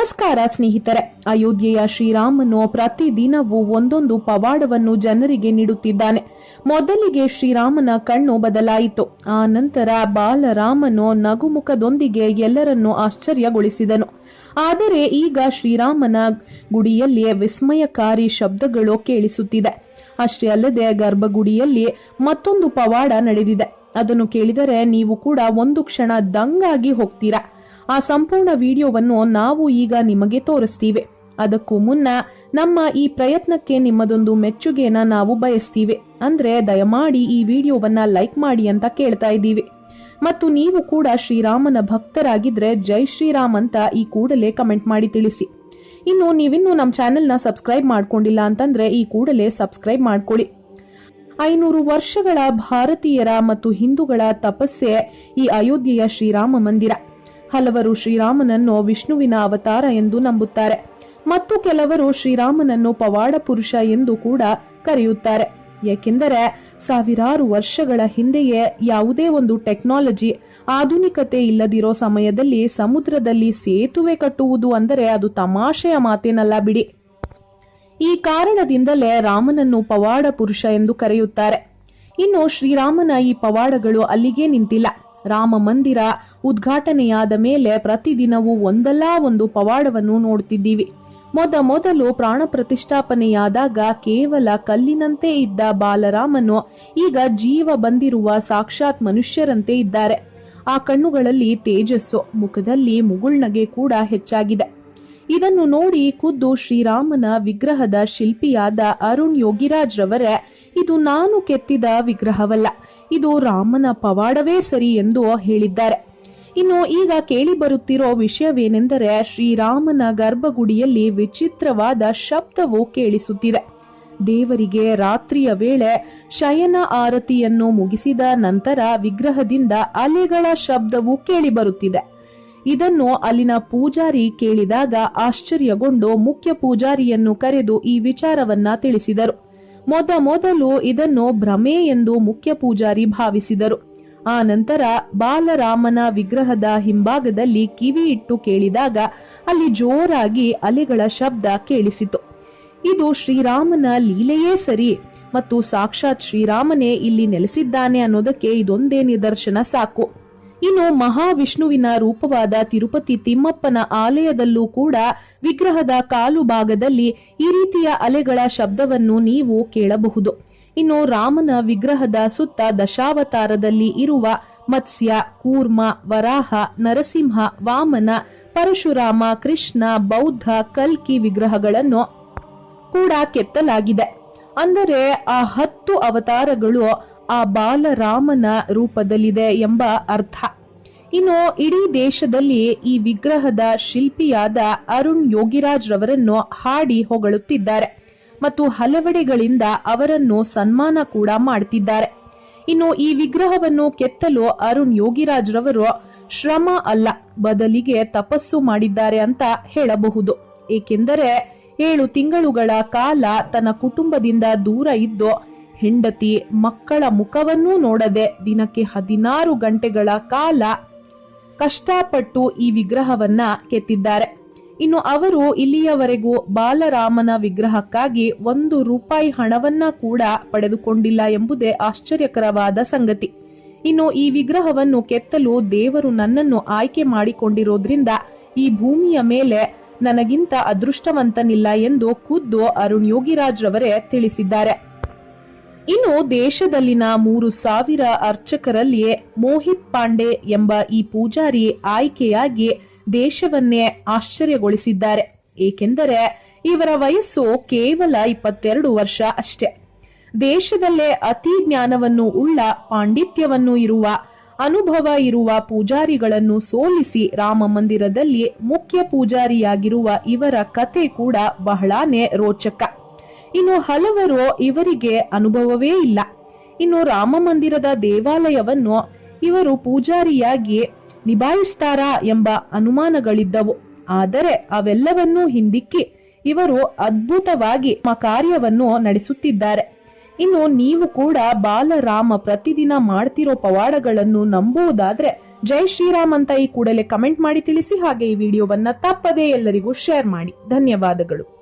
ನಮಸ್ಕಾರ ಸ್ನೇಹಿತರೆ. ಅಯೋಧ್ಯೆಯ ಶ್ರೀರಾಮನು ಪ್ರತಿದಿನವೂ ಒಂದೊಂದು ಪವಾಡವನ್ನು ಜನರಿಗೆ ನೀಡುತ್ತಿದ್ದಾನೆ. ಮೊದಲಿಗೆ ಶ್ರೀರಾಮನ ಕಣ್ಣು ಬದಲಾಯಿತು. ಆ ನಂತರ ಬಾಲರಾಮನು ನಗುಮುಖದೊಂದಿಗೆ ಎಲ್ಲರನ್ನೂ ಆಶ್ಚರ್ಯಗೊಳಿಸಿದನು. ಆದರೆ ಈಗ ಶ್ರೀರಾಮನ ಗುಡಿಯಲ್ಲಿ ವಿಸ್ಮಯಕಾರಿ ಶಬ್ದಗಳು ಕೇಳಿಸುತ್ತಿದೆ. ಅಷ್ಟೇ ಅಲ್ಲದೆ ಗರ್ಭಗುಡಿಯಲ್ಲಿ ಮತ್ತೊಂದು ಪವಾಡ ನಡೆದಿದೆ. ಅದನ್ನು ಕೇಳಿದರೆ ನೀವು ಕೂಡ ಒಂದು ಕ್ಷಣ ದಂಗಾಗಿ ಹೋಗ್ತೀರಾ? ಆ ಸಂಪೂರ್ಣ ವಿಡಿಯೋವನ್ನು ನಾವು ಈಗ ನಿಮಗೆ ತೋರಿಸ್ತೀವಿ. ಅದಕ್ಕೂ ಮುನ್ನ ನಮ್ಮ ಈ ಪ್ರಯತ್ನಕ್ಕೆ ನಿಮ್ಮದೊಂದು ಮೆಚ್ಚುಗೆನ ನಾವು ಬಯಸ್ತೀವಿ. ಅಂದ್ರೆ ದಯಮಾಡಿ ಈ ವಿಡಿಯೋವನ್ನ ಲೈಕ್ ಮಾಡಿ ಅಂತ ಕೇಳ್ತಾ ಇದ್ದೀವಿ. ಮತ್ತು ನೀವು ಕೂಡ ಶ್ರೀರಾಮನ ಭಕ್ತರಾಗಿದ್ರೆ ಜೈ ಶ್ರೀರಾಮ್ ಅಂತ ಈ ಕೂಡಲೇ ಕಮೆಂಟ್ ಮಾಡಿ ತಿಳಿಸಿ. ಇನ್ನು ನೀವಿನ್ನೂ ನಮ್ಮ ಚಾನೆಲ್ನ ಸಬ್ಸ್ಕ್ರೈಬ್ ಮಾಡ್ಕೊಂಡಿಲ್ಲ ಅಂತಂದ್ರೆ ಈ ಕೂಡಲೇ ಸಬ್ಸ್ಕ್ರೈಬ್ ಮಾಡ್ಕೊಳ್ಳಿ. ಐನೂರು ವರ್ಷಗಳ ಭಾರತೀಯರ ಮತ್ತು ಹಿಂದೂಗಳ ತಪಸ್ಸೆ ಈ ಅಯೋಧ್ಯೆಯ ಶ್ರೀರಾಮ ಮಂದಿರ. ಹಲವರು ಶ್ರೀರಾಮನನ್ನು ವಿಷ್ಣುವಿನ ಅವತಾರ ಎಂದು ನಂಬುತ್ತಾರೆ. ಮತ್ತು ಕೆಲವರು ಶ್ರೀರಾಮನನ್ನು ಪವಾಡ ಪುರುಷ ಎಂದು ಕೂಡ ಕರೆಯುತ್ತಾರೆ. ಏಕೆಂದರೆ ಸಾವಿರಾರು ವರ್ಷಗಳ ಹಿಂದೆಯೇ ಯಾವುದೇ ಒಂದು ಟೆಕ್ನಾಲಜಿ ಆಧುನಿಕತೆ ಇಲ್ಲದಿರೋ ಸಮಯದಲ್ಲಿ ಸಮುದ್ರದಲ್ಲಿ ಸೇತುವೆ ಕಟ್ಟುವುದು ಅಂದರೆ ಅದು ತಮಾಷೆಯ ಮಾತೇನಲ್ಲ ಬಿಡಿ. ಈ ಕಾರಣದಿಂದಲೇ ರಾಮನನ್ನು ಪವಾಡ ಪುರುಷ ಎಂದು ಕರೆಯುತ್ತಾರೆ. ಇನ್ನು ಶ್ರೀರಾಮನ ಈ ಪವಾಡಗಳು ಅಲ್ಲಿಗೆ ನಿಂತಿಲ್ಲ. ರಾಮ ಮಂದಿರ ಉದ್ಘಾಟನೆಯಾದ ಮೇಲೆ ಪ್ರತಿದಿನವೂ ಒಂದಲ್ಲ ಒಂದು ಪವಾಡವನ್ನು ನೋಡುತ್ತಿದ್ದೀವಿ. ಮೊದ ಮೊದಲು ಪ್ರಾಣ ಪ್ರತಿಷ್ಠಾಪನೆಯಾದಾಗ ಕೇವಲ ಕಲ್ಲಿನಂತೆ ಇದ್ದ ಬಾಲರಾಮನು ಈಗ ಜೀವ ಬಂದಿರುವ ಸಾಕ್ಷಾತ್ ಮನುಷ್ಯರಂತೆ ಇದ್ದಾರೆ. ಆ ಕಣ್ಣುಗಳಲ್ಲಿ ತೇಜಸ್ಸು, ಮುಖದಲ್ಲಿ ಮುಗುಳ್ನಗೆ ಕೂಡ ಹೆಚ್ಚಾಗಿದೆ. ಇದನ್ನು ನೋಡಿ ಖುದ್ದು ಶ್ರೀರಾಮನ ವಿಗ್ರಹದ ಶಿಲ್ಪಿಯಾದ ಅರುಣ್ ಯೋಗಿರಾಜ್ ರವರೇ, ಇದು ನಾನು ಕೆತ್ತಿದ ವಿಗ್ರಹವಲ್ಲ, ಇದು ರಾಮನ ಪವಾಡವೇ ಸರಿ ಎಂದು ಹೇಳಿದ್ದಾರೆ. ಇನ್ನು ಈಗ ಕೇಳಿ ಬರುತ್ತಿರೋ ವಿಷಯವೇನೆಂದರೆ ಶ್ರೀರಾಮನ ಗರ್ಭಗುಡಿಯಲ್ಲಿ ವಿಚಿತ್ರವಾದ ಶಬ್ದವು ಕೇಳಿಸುತ್ತಿದೆ. ದೇವರಿಗೆ ರಾತ್ರಿಯ ವೇಳೆ ಶಯನ ಆರತಿಯನ್ನು ಮುಗಿಸಿದ ನಂತರ ವಿಗ್ರಹದಿಂದ ಅಲೆಗಳ ಶಬ್ದವು ಕೇಳಿಬರುತ್ತಿದೆ ಇದನ್ನು ಅಲ್ಲಿನ ಪೂಜಾರಿ ಕೇಳಿದಾಗ ಆಶ್ಚರ್ಯಗೊಂಡು ಮುಖ್ಯ ಪೂಜಾರಿಯನ್ನು ಕರೆದು ಈ ವಿಚಾರವನ್ನ ತಿಳಿಸಿದರು. ಮೊದ ಮೊದಲು ಇದನ್ನು ಭ್ರಮೆ ಎಂದು ಮುಖ್ಯ ಪೂಜಾರಿ ಭಾವಿಸಿದರು. ಆ ನಂತರ ಬಾಲರಾಮನ ವಿಗ್ರಹದ ಹಿಂಭಾಗದಲ್ಲಿ ಕಿವಿ ಇಟ್ಟು ಕೇಳಿದಾಗ ಅಲ್ಲಿ ಜೋರಾಗಿ ಅಲೆಗಳ ಶಬ್ದ ಕೇಳಿಸಿತು. ಇದು ಶ್ರೀರಾಮನ ಲೀಲೆಯೇ ಸರಿ ಮತ್ತು ಸಾಕ್ಷಾತ್ ಶ್ರೀರಾಮನೇ ಇಲ್ಲಿ ನೆಲೆಸಿದ್ದಾನೆ ಅನ್ನೋದಕ್ಕೆ ಇದೊಂದೇ ನಿದರ್ಶನ ಸಾಕು. ಇನ್ನು ಮಹಾವಿಷ್ಣುವಿನ ರೂಪವಾದ ತಿರುಪತಿ ತಿಮ್ಮಪ್ಪನ ಆಲಯದಲ್ಲೂ ಕೂಡ ವಿಗ್ರಹದ ಕಾಲು ಭಾಗದಲ್ಲಿ ಈ ರೀತಿಯ ಅಲೆಗಳ ಶಬ್ದವನ್ನು ನೀವು ಕೇಳಬಹುದು. ಇನ್ನು ರಾಮನ ವಿಗ್ರಹದ ಸುತ್ತ ದಶಾವತಾರದಲ್ಲಿ ಇರುವ ಮತ್ಸ್ಯ, ಕೂರ್ಮ, ವರಾಹ, ನರಸಿಂಹ, ವಾಮನ, ಪರಶುರಾಮ, ಕೃಷ್ಣ, ಬೌದ್ಧ, ಕಲ್ಕಿ ವಿಗ್ರಹಗಳನ್ನು ಕೂಡ ಕೆತ್ತಲಾಗಿದೆ. ಅಂದರೆ ಆ ಹತ್ತು ಅವತಾರಗಳು ಆ ಬಾಲರಾಮನ ರೂಪದಲ್ಲಿದೆ ಎಂಬ ಅರ್ಥ. ಇನ್ನು ಇಡೀ ದೇಶದಲ್ಲಿ ಈ ವಿಗ್ರಹದ ಶಿಲ್ಪಿಯಾದ ಅರುಣ್ ಯೋಗಿರಾಜ್ ರವರನ್ನು ಹಾಡಿ ಹೊಗಳುತ್ತಿದ್ದಾರೆ ಮತ್ತು ಹಲವೆಡೆಗಳಿಂದ ಅವರನ್ನು ಸನ್ಮಾನ ಕೂಡ ಮಾಡ್ತಿದ್ದಾರೆ. ಇನ್ನು ಈ ವಿಗ್ರಹವನ್ನು ಕೆತ್ತಲು ಅರುಣ್ ಯೋಗಿರಾಜ್ ರವರು ಶ್ರಮ ಅಲ್ಲ, ಬದಲಿಗೆ ತಪಸ್ಸು ಮಾಡಿದ್ದಾರೆ ಅಂತ ಹೇಳಬಹುದು. ಏಕೆಂದರೆ ಏಳು ತಿಂಗಳುಗಳ ಕಾಲ ತನ್ನ ಕುಟುಂಬದಿಂದ ದೂರ ಇದ್ದು ಹೆಂಡತಿ ಮಕ್ಕಳ ಮುಖವನ್ನೂ ನೋಡದೆ ದಿನಕ್ಕೆ ಹದಿನಾರು ಗಂಟೆಗಳ ಕಾಲ ಕಷ್ಟಪಟ್ಟು ಈ ವಿಗ್ರಹವನ್ನ ಕೆತ್ತಿದ್ದಾರೆ. ಇನ್ನು ಅವರು ಇಲ್ಲಿಯವರೆಗೂ ಬಾಲರಾಮನ ವಿಗ್ರಹಕ್ಕಾಗಿ ಒಂದು ರೂಪಾಯಿ ಹಣವನ್ನ ಕೂಡ ಪಡೆದುಕೊಂಡಿಲ್ಲ ಎಂಬುದೇ ಆಶ್ಚರ್ಯಕರವಾದ ಸಂಗತಿ. ಇನ್ನು ಈ ವಿಗ್ರಹವನ್ನು ಕೆತ್ತಲು ದೇವರು ನನ್ನನ್ನು ಆಯ್ಕೆ ಮಾಡಿಕೊಂಡಿರೋದ್ರಿಂದ ಈ ಭೂಮಿಯ ಮೇಲೆ ನನಗಿಂತ ಅದೃಷ್ಟವಂತನಿಲ್ಲ ಎಂದು ಖುದ್ದು ಅರುಣ್ ಯೋಗಿರಾಜ್ ರವರೇ ತಿಳಿಸಿದ್ದಾರೆ. ಇನ್ನು ದೇಶದಲ್ಲಿನ ಮೂರು ಸಾವಿರ ಅರ್ಚಕರಲ್ಲಿಯೇ ಮೋಹಿತ್ ಪಾಂಡೆ ಎಂಬ ಈ ಪೂಜಾರಿ ಆಯ್ಕೆಯಾಗಿ ದೇಶವನ್ನೇ ಆಶ್ಚರ್ಯಗೊಳಿಸಿದ್ದಾರೆ. ಏಕೆಂದರೆ ಇವರ ವಯಸ್ಸು ಕೇವಲ ಇಪ್ಪತ್ತೆರಡು ವರ್ಷ ಅಷ್ಟೇ. ದೇಶದಲ್ಲೇ ಅತಿ ಜ್ಞಾನವನ್ನು ಉಳ್ಳ ಪಾಂಡಿತ್ಯವನ್ನು ಇರುವ, ಅನುಭವ ಇರುವ ಪೂಜಾರಿಗಳನ್ನು ಸೋಲಿಸಿ ರಾಮ ಮಂದಿರದಲ್ಲಿ ಮುಖ್ಯ ಪೂಜಾರಿಯಾಗಿರುವ ಇವರ ಕತೆ ಕೂಡ ಬಹಳಾನೇ ರೋಚಕ. ಇನ್ನು ಹಲವರು ಇವರಿಗೆ ಅನುಭವವೇ ಇಲ್ಲ. ಇನ್ನು ರಾಮ ಮಂದಿರದ ದೇವಾಲಯವನ್ನು ಇವರು ಪೂಜಾರಿಯಾಗಿ ನಿಭಾಯಿಸ್ತಾರಾ ಎಂಬ ಅನುಮಾನಗಳಿದ್ದವು. ಆದರೆ ಅವೆಲ್ಲವನ್ನೂ ಹಿಂದಿಕ್ಕಿ ಇವರು ಅದ್ಭುತವಾಗಿ ತಮ್ಮ ಕಾರ್ಯವನ್ನು ನಡೆಸುತ್ತಿದ್ದಾರೆ. ಇನ್ನು ನೀವು ಕೂಡ ಬಾಲರಾಮ ಪ್ರತಿದಿನ ಮಾಡ್ತಿರೋ ಪವಾಡಗಳನ್ನು ನಂಬುವುದಾದ್ರೆ ಜೈ ಶ್ರೀರಾಮ್ ಅಂತ ಈ ಕೂಡಲೇ ಕಮೆಂಟ್ ಮಾಡಿ ತಿಳಿಸಿ. ಹಾಗೆ ಈ ವಿಡಿಯೋವನ್ನ ತಪ್ಪದೇ ಎಲ್ಲರಿಗೂ ಶೇರ್ ಮಾಡಿ. ಧನ್ಯವಾದಗಳು.